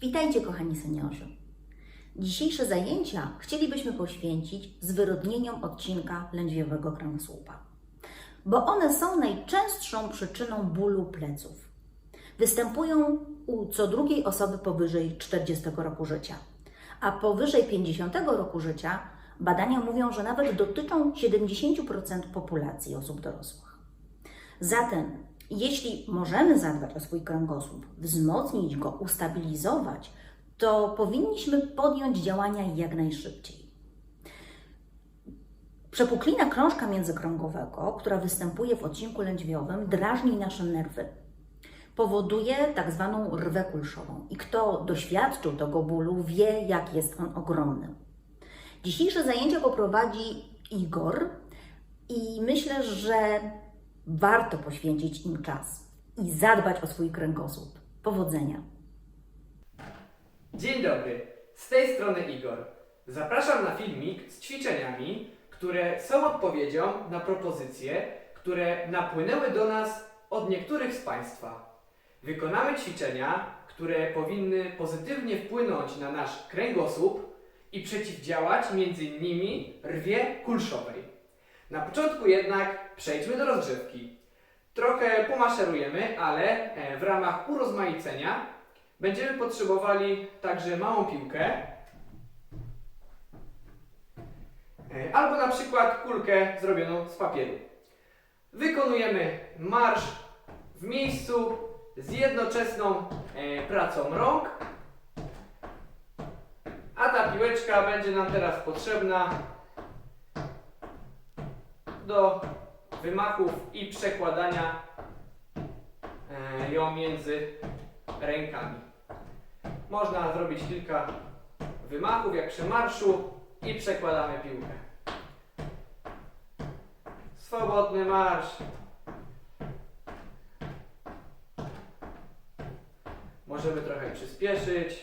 Witajcie, kochani seniorzy. Dzisiejsze zajęcia chcielibyśmy poświęcić zwyrodnieniom odcinka lędźwiowego kręgosłupa, bo one są najczęstszą przyczyną bólu pleców. Występują u co drugiej osoby powyżej 40 roku życia, a powyżej 50 roku życia badania mówią, że nawet dotyczą 70% populacji osób dorosłych. Zatem, jeśli możemy zadbać o swój kręgosłup, wzmocnić go, ustabilizować, to powinniśmy podjąć działania jak najszybciej. Przepuklina krążka międzykrągowego, która występuje w odcinku lędźwiowym, drażni nasze nerwy. Powoduje tak zwaną rwę kulszową. I kto doświadczył tego bólu, wie, jak jest on ogromny. Dzisiejsze zajęcia poprowadzi Igor i myślę, że warto poświęcić im czas i zadbać o swój kręgosłup. Powodzenia! Dzień dobry, z tej strony Igor. Zapraszam na filmik z ćwiczeniami, które są odpowiedzią na propozycje, które napłynęły do nas od niektórych z Państwa. Wykonamy ćwiczenia, które powinny pozytywnie wpłynąć na nasz kręgosłup i przeciwdziałać m.in. rwie kulszowej. Na początku jednak przejdźmy do rozgrzewki. Trochę pomaszerujemy, ale e, w ramach urozmaicenia będziemy potrzebowali także małą piłkę e, albo na przykład kulkę zrobioną z papieru. Wykonujemy marsz w miejscu z jednoczesną e, pracą rąk, a ta piłeczka będzie nam teraz potrzebna do wymachów i przekładania e, ją między rękami. Można zrobić kilka wymachów jak przy marszu i przekładamy piłkę. Swobodny marsz. Możemy trochę przyspieszyć.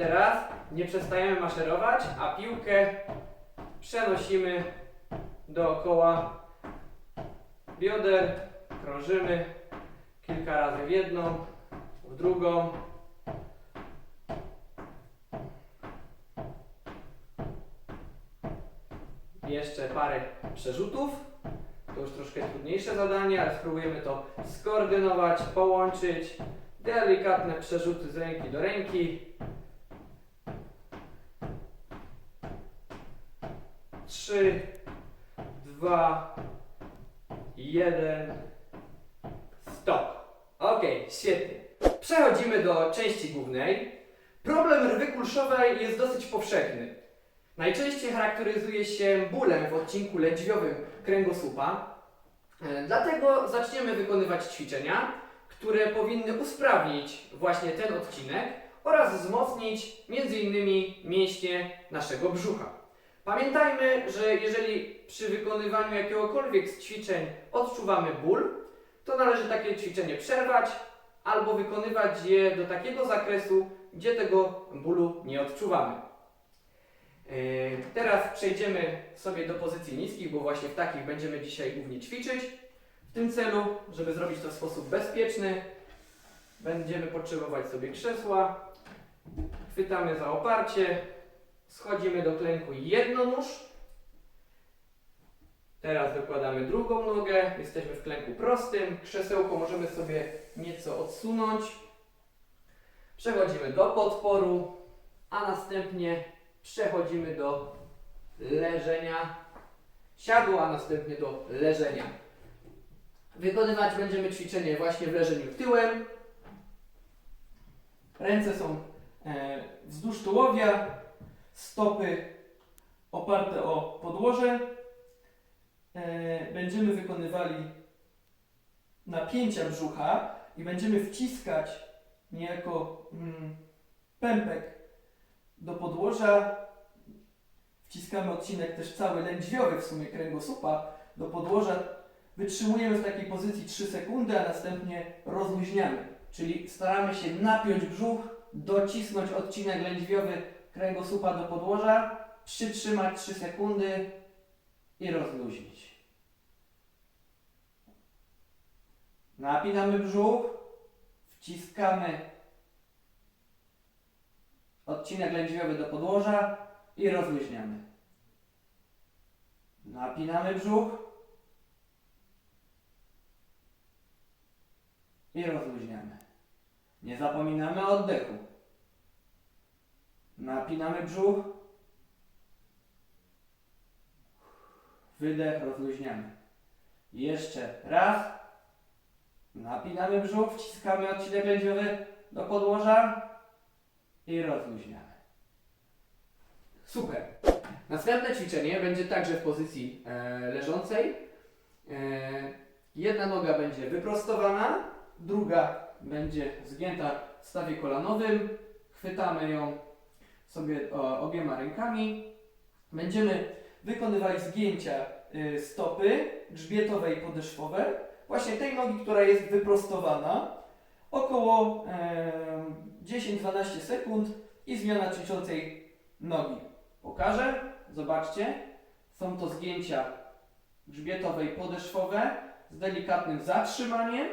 Teraz nie przestajemy maszerować, a piłkę przenosimy dookoła bioder, krążymy kilka razy w jedną, w drugą. Jeszcze parę przerzutów. To już troszkę trudniejsze zadanie, ale spróbujemy to skoordynować, połączyć. Delikatne przerzuty z ręki do ręki. Trzy, dwa, jeden, stop. Ok, świetnie. Przechodzimy do części głównej. Problem rwy kulszowej jest dosyć powszechny. Najczęściej charakteryzuje się bólem w odcinku lędźwiowym kręgosłupa. E, Dlatego zaczniemy wykonywać ćwiczenia, które powinny usprawnić właśnie ten odcinek oraz wzmocnić m.in. mięśnie naszego brzucha. Pamiętajmy, że jeżeli przy wykonywaniu jakiegokolwiek z ćwiczeń odczuwamy ból, to należy takie ćwiczenie przerwać albo wykonywać je do takiego zakresu, gdzie tego bólu nie odczuwamy. Yy, Teraz przejdziemy sobie do pozycji niskich, bo właśnie w takich będziemy dzisiaj głównie ćwiczyć. W tym celu, żeby zrobić to w sposób bezpieczny, będziemy potrzebować sobie krzesła. Chwytamy za oparcie, schodzimy do klęku jednonóż. Teraz dokładamy drugą nogę, jesteśmy w klęku prostym. Krzesełko możemy sobie nieco odsunąć. Przechodzimy do podporu, a następnie przechodzimy do leżenia. Siadło, a następnie do leżenia. Wykonywać będziemy ćwiczenie właśnie w leżeniu tyłem. Ręce są e, wzdłuż tułowia, stopy oparte o podłoże. E, będziemy wykonywali napięcia brzucha i będziemy wciskać niejako mm, pępek do podłoża. Wciskamy odcinek też cały lędźwiowy w sumie kręgosłupa do podłoża. Wytrzymujemy w takiej pozycji 3 sekundy, a następnie rozluźniamy. Czyli staramy się napiąć brzuch, docisnąć odcinek lędźwiowy kręgosłupa do podłoża, przytrzymać 3 sekundy i rozluźnić. Napinamy brzuch, wciskamy odcinek lędźwiowy do podłoża i rozluźniamy. Napinamy brzuch i rozluźniamy. Nie zapominamy o oddechu. Napinamy brzuch. Wydech, rozluźniamy. Jeszcze raz. Napinamy brzuch, wciskamy odcinek lędźwiowy do podłoża i rozluźniamy. Super. Następne ćwiczenie będzie także w pozycji e, leżącej. E, jedna noga będzie wyprostowana, druga będzie zgięta w stawie kolanowym. Chwytamy ją sobie o, obiema rękami. Będziemy wykonywali zgięcia y, stopy grzbietowe i podeszwowe. Właśnie tej nogi, która jest wyprostowana. Około e, 10-12 sekund i zmiana ćwiczącej nogi. Pokażę. Zobaczcie. Są to zgięcia grzbietowe i podeszwowe z delikatnym zatrzymaniem.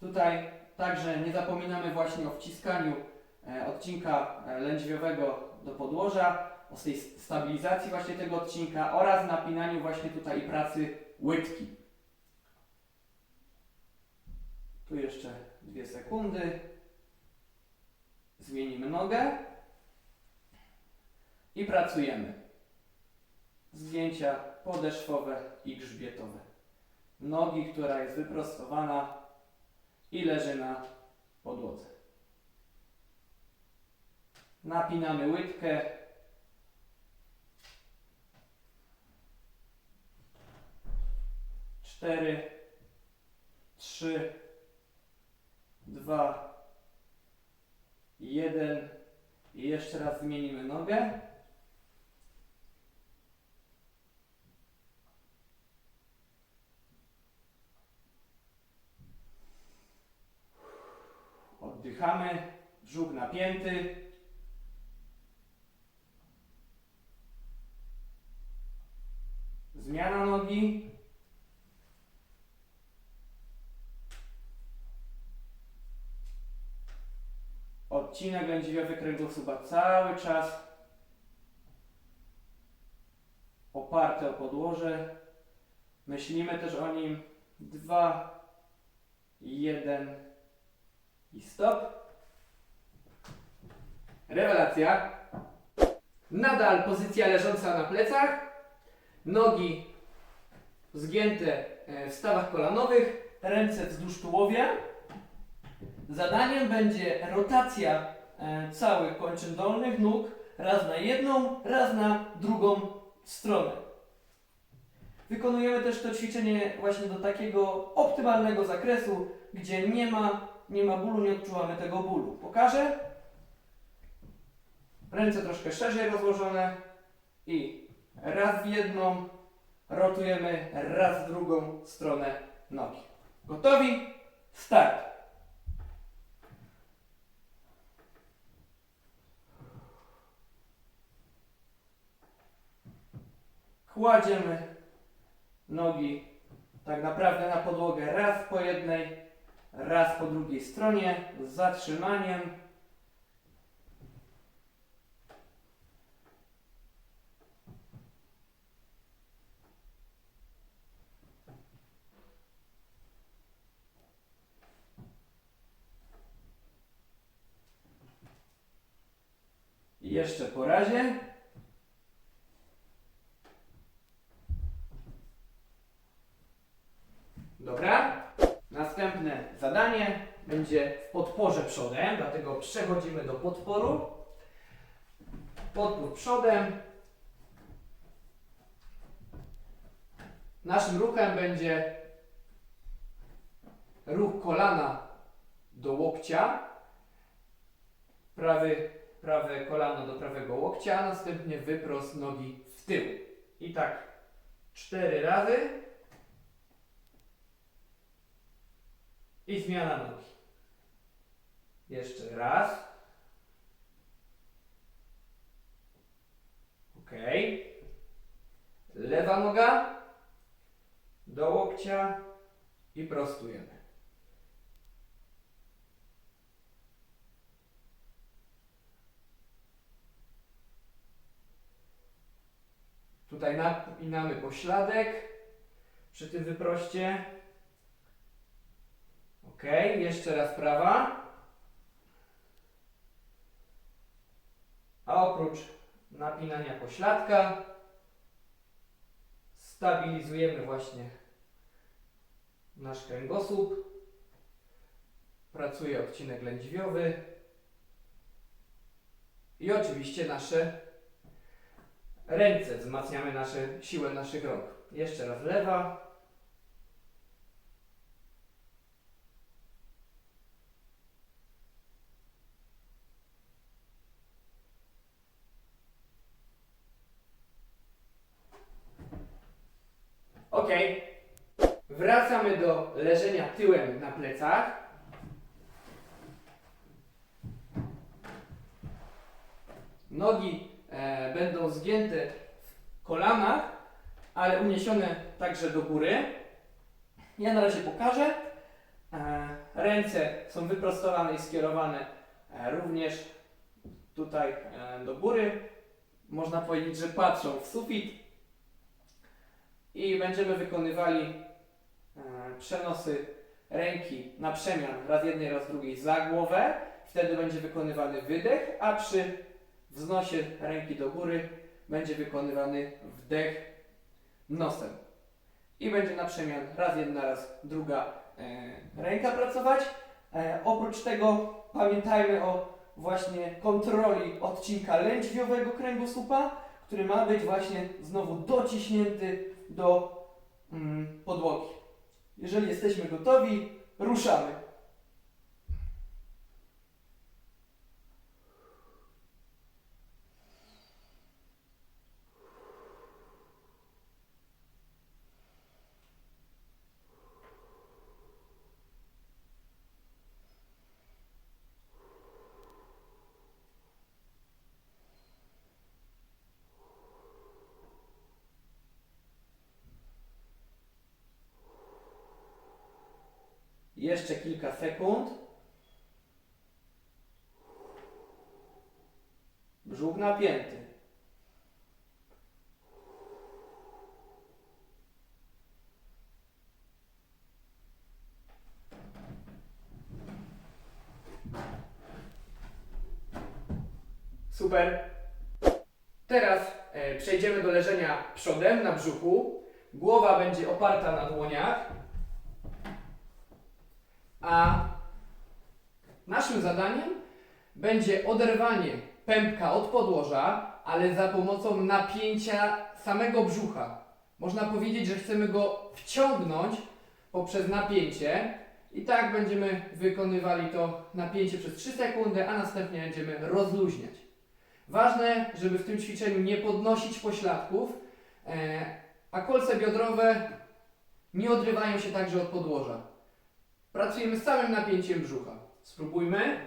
Tutaj także nie zapominamy właśnie o wciskaniu e, odcinka e, lędźwiowego do podłoża, o tej stabilizacji właśnie tego odcinka oraz napinaniu właśnie tutaj i pracy łydki. Tu jeszcze dwie sekundy. Zmienimy nogę i pracujemy. Zdjęcia podeszwowe i grzbietowe. Nogi, która jest wyprostowana i leży na podłodze. Napinamy łydkę. Cztery, trzy, dwa, jeden. I jeszcze raz zmienimy nogę. Oddychamy, brzuch napięty. Zmiana nogi. Odcinek lędźwiowy kręgosłupa cały czas oparty o podłoże. Myślimy też o nim. Dwa, jeden i stop. Rewelacja. Nadal pozycja leżąca na plecach. Nogi zgięte e, w stawach kolanowych. Ręce wzdłuż tułowia. Zadaniem będzie rotacja e, całych kończyn dolnych nóg raz na jedną, raz na drugą stronę. Wykonujemy też to ćwiczenie właśnie do takiego optymalnego zakresu, gdzie nie ma, nie ma bólu, nie odczuwamy tego bólu. Pokażę. Ręce troszkę szerzej rozłożone i raz w jedną rotujemy, raz w drugą stronę nogi. Gotowi? Start! Kładziemy nogi tak naprawdę na podłogę raz po jednej, raz po drugiej stronie z zatrzymaniem. I jeszcze po razie. Dobra. Następne zadanie będzie w podporze przodem, dlatego przechodzimy do podporu. Podpór przodem. Naszym ruchem będzie ruch kolana do łokcia. Prawy, prawe kolano do prawego łokcia, a następnie wyprost nogi w tył. I tak cztery razy. I zmiana nogi. Jeszcze raz. Ok. Lewa noga do łokcia i prostujemy. Tutaj napinamy pośladek przy tym wyproście. Ok, jeszcze raz prawa. A oprócz napinania pośladka stabilizujemy właśnie nasz kręgosłup. Pracuje odcinek lędźwiowy i oczywiście nasze ręce. Wzmacniamy nasze, siłę naszych rąk. Jeszcze raz lewa. Ok. Wracamy do leżenia tyłem na plecach. Nogi e, będą zgięte w kolanach, ale uniesione także do góry. Ja na razie pokażę. E, ręce są wyprostowane i skierowane e, również tutaj e, do góry. Można powiedzieć, że patrzą w sufit. I będziemy wykonywali przenosy ręki na przemian raz jednej, raz drugiej za głowę. Wtedy będzie wykonywany wydech, a przy wznosie ręki do góry będzie wykonywany wdech nosem. I będzie na przemian raz jedna, raz druga e, ręka pracować. E, oprócz tego pamiętajmy o właśnie kontroli odcinka lędźwiowego kręgosłupa, który ma być właśnie znowu dociśnięty do mm, podłogi. Jeżeli jesteśmy gotowi, ruszamy. Jeszcze kilka sekund. Brzuch napięty. Super. Teraz e, przejdziemy do leżenia przodem na brzuchu. Głowa będzie oparta na dłoniach. A naszym zadaniem będzie oderwanie pępka od podłoża, ale za pomocą napięcia samego brzucha. Można powiedzieć, że chcemy go wciągnąć poprzez napięcie i tak będziemy wykonywali to napięcie przez 3 sekundy, a następnie będziemy rozluźniać. Ważne, żeby w tym ćwiczeniu nie podnosić pośladków, e, a kolce biodrowe nie odrywają się także od podłoża. Pracujemy z całym napięciem brzucha. Spróbujmy.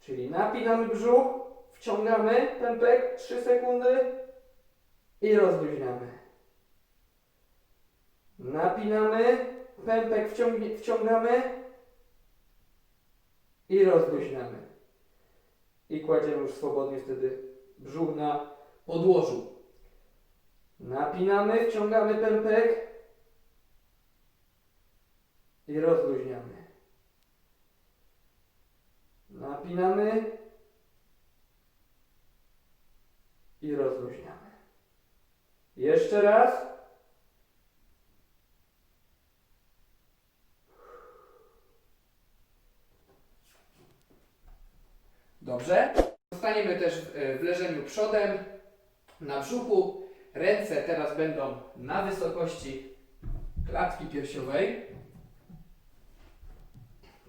Czyli napinamy brzuch, wciągamy pępek 3 sekundy i rozluźniamy. Napinamy, pępek wciągamy i rozluźniamy. I kładziemy już swobodnie wtedy brzuch na podłożu. Napinamy, wciągamy pępek i rozluźniamy. Napinamy i rozluźniamy. Jeszcze raz. Dobrze. Zostaniemy też w, leżeniu przodem na brzuchu. Ręce teraz będą na wysokości klatki piersiowej.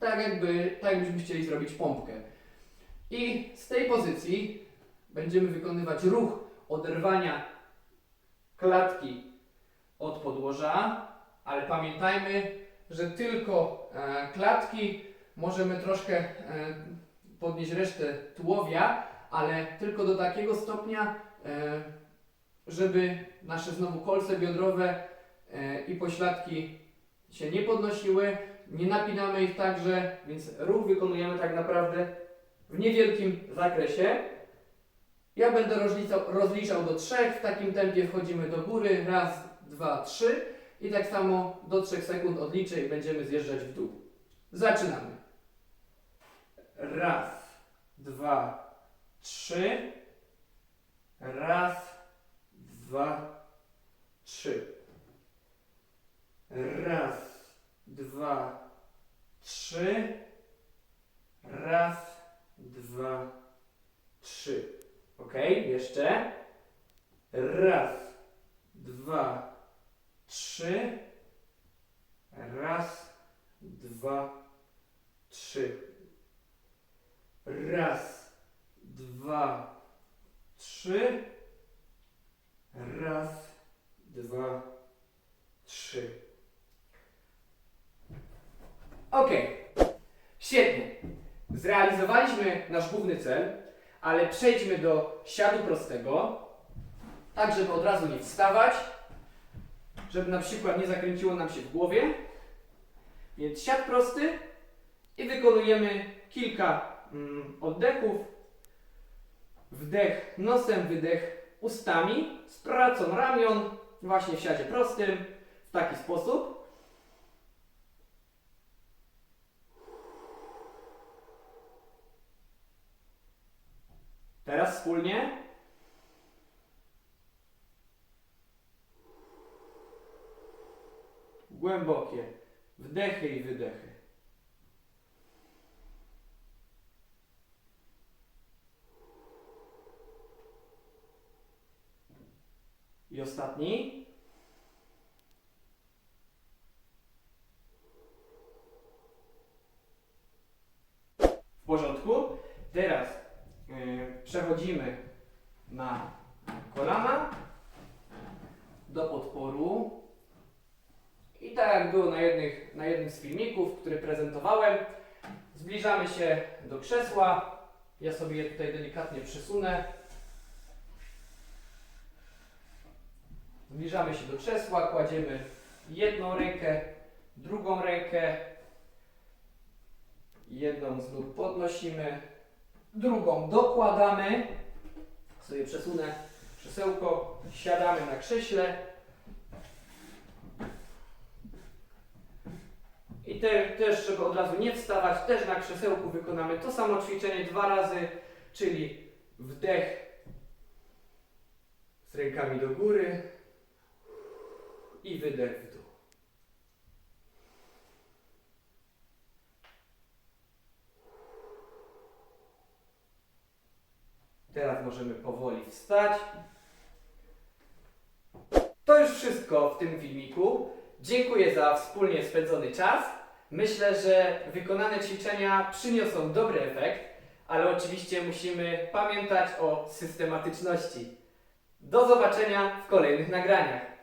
Tak jakby, tak jakbyśmy chcieli zrobić pompkę. I z tej pozycji będziemy wykonywać ruch oderwania klatki od podłoża, ale pamiętajmy, że tylko e, klatki możemy troszkę e, podnieść resztę tułowia, ale tylko do takiego stopnia, e, żeby nasze znowu kolce biodrowe e, i pośladki się nie podnosiły. Nie napinamy ich także, więc ruch wykonujemy tak naprawdę w niewielkim zakresie. Ja będę rozliczał, rozliczał do trzech, w takim tempie wchodzimy do góry, raz, dwa, trzy i tak samo do 3 sekund odliczę i będziemy zjeżdżać w dół. Zaczynamy. Raz, dwa, trzy. Raz, dwa, trzy. Raz, dwa, trzy. Raz, dwa, trzy. Ok, jeszcze. Raz, dwa, trzy. Raz, dwa, trzy. Raz, dwa, trzy. Raz, dwa, trzy. Ok, świetnie. Zrealizowaliśmy nasz główny cel, ale przejdźmy do siadu prostego, tak żeby od razu nie wstawać, żeby na przykład nie zakręciło nam się w głowie. Więc siad prosty i wykonujemy kilka mm, oddechów. Wdech nosem, wydech ustami z pracą ramion, właśnie w siadzie prostym, w taki sposób. Teraz wspólnie. Głębokie wdechy i wydechy. Ostatni. W porządku. Teraz yy, przechodzimy na kolana do podporu. I tak jak było na, jednych, na jednym z filmików, który prezentowałem, zbliżamy się do krzesła. Ja sobie je tutaj delikatnie przesunę. Zbliżamy się do krzesła, kładziemy jedną rękę, drugą rękę, jedną z nóg podnosimy, drugą dokładamy. Sobie przesunę krzesełko, siadamy na krześle. I te, też, żeby od razu nie wstawać, też na krzesełku wykonamy to samo ćwiczenie dwa razy, czyli wdech z rękami do góry i wydech w dół. Teraz możemy powoli wstać. To już wszystko w tym filmiku. Dziękuję za wspólnie spędzony czas. Myślę, że wykonane ćwiczenia przyniosą dobry efekt, ale oczywiście musimy pamiętać o systematyczności. Do zobaczenia w kolejnych nagraniach.